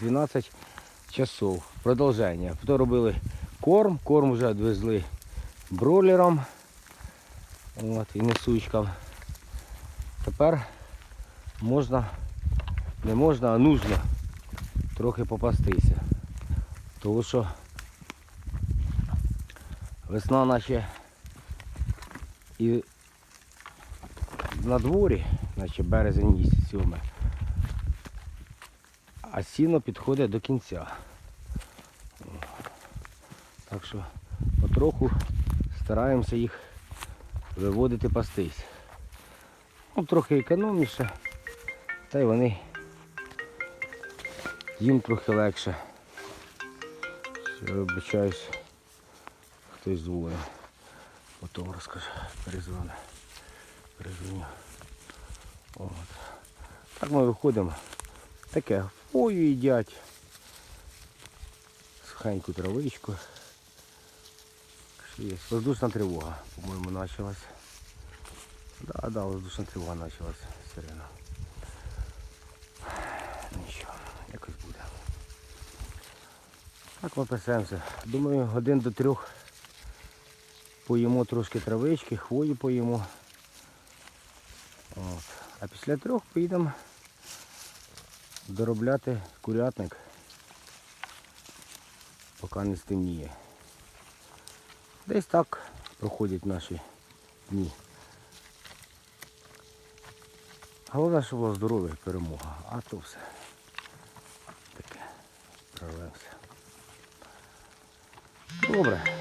12 часов. Продовження. Потім робили корм, корм вже відвезли бролерам. От, і несучкам. Тепер можна, не можна, а нужно трохи попастися. Тому що весна наче і на дворі, наче березень місяць сьоме. А сіно підходить до кінця. Так що потроху стараємося їх виводити пастись. Ну, трохи економніше, та й вони їм трохи легше. Вибачаюсь, хтось дзвонить. Потім розкажу, перезвони. Перезвоню. От. Так ми виходимо. Таке хвою їдять. Сухеньку травичку. Що є? Воздушна тривога, по-моєму, почалась. Да, да, воздушна тривога почалась. Сирена. Нічого, якось буде. Так ми пасемося. Думаю, годин до трьох поїмо трошки травички, хвою поїмо. От. А після трьох поїдемо доробляти курятник, поки не стемніє. Десь так проходять наші дні. Головне, щоб було здоров'я і перемога. А то все. Таке. Прорвемося. Добре.